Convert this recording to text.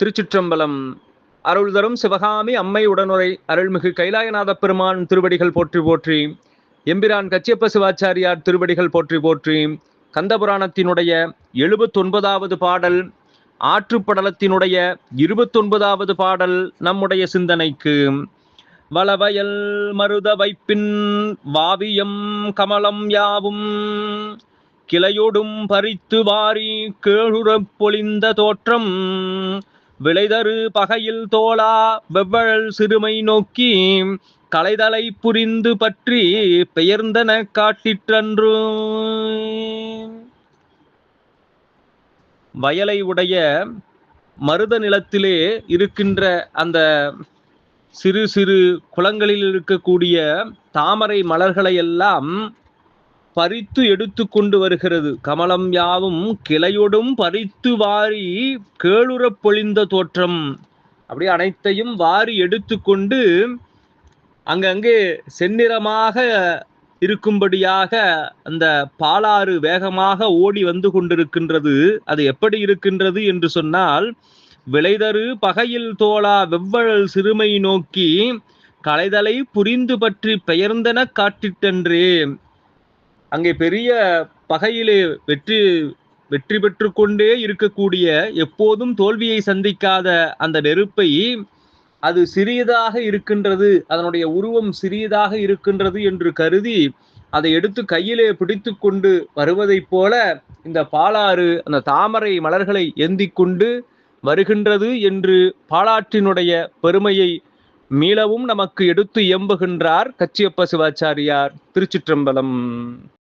திருச்சிற்றம்பலம். அருள் தரும் சிவகாமி அம்மை உடனுரை அருள்மிகு கைலாயநாத பெருமான் திருவடிகள் போற்றி போற்றி எம்பிரான் கச்சியப்ப சிவாச்சாரியார் திருவடிகள் போற்றி போற்றி கந்தபுராணத்தினுடைய எழுபத்தொன்பதாவது பாடல் ஆற்றுப்படலத்தினுடைய இருபத்தொன்பதாவது பாடல் நம்முடைய சிந்தனைக்கு. வளவயல் மருத வைப்பின் வாவியம் கமலம் யாவும் கிளையொடும் பறித்து வாரி கேழுறப் பொழிந்த தோற்றம் விளைதரு பகையில் தோளா வெவ்வழல் சிறுமை நோக்கி கலைதலை புரிந்து பற்றி பெயர்ந்தன காட்டிற்றன்று. வயலை உடைய மருத நிலத்திலே இருக்கின்ற அந்த சிறு சிறு குளங்களில் இருக்கக்கூடிய தாமரை மலர்களை எல்லாம் பறித்து எடுத்து கொண்டு வருகிறது. கமலம் யாவும் கிளையொடும் பறித்து வாரி கேளுறப் பொழிந்த தோற்றம். அப்படியே அனைத்தையும் வாரி எடுத்துக்கொண்டு அங்கங்கே செந்நிறமாக இருக்கும்படியாக அந்த பாலாறு வேகமாக ஓடி வந்து கொண்டிருக்கின்றது. அது எப்படி இருக்கின்றது என்று சொன்னால் விளைதரு பகையில் தோளா வெவ்வழல் சிறுமை நோக்கி கலைதலை புரிந்து பற்றி பெயர்ந்தன காட்டிட்டன்றே. அங்கே பெரிய பகையிலே வெற்றி வெற்றி பெற்று கொண்டே இருக்கக்கூடிய எப்போதும் தோல்வியை சந்திக்காத அந்த நெருப்பை அது சிறியதாக இருக்கின்றது அதனுடைய உருவம் சிறியதாக இருக்கின்றது என்று கருதி அதை எடுத்து கையிலே பிடித்து கொண்டு வருவதைப் போல இந்த பாலாறு அந்த தாமரை மலர்களை ஏந்தி கொண்டு வருகின்றது என்று பாலாற்றினுடைய பெருமையை மீளவும் நமக்கு எடுத்து இயம்புகின்றார் கச்சியப்ப சிவாச்சாரியார் திருச்சிற்றம்பலம்.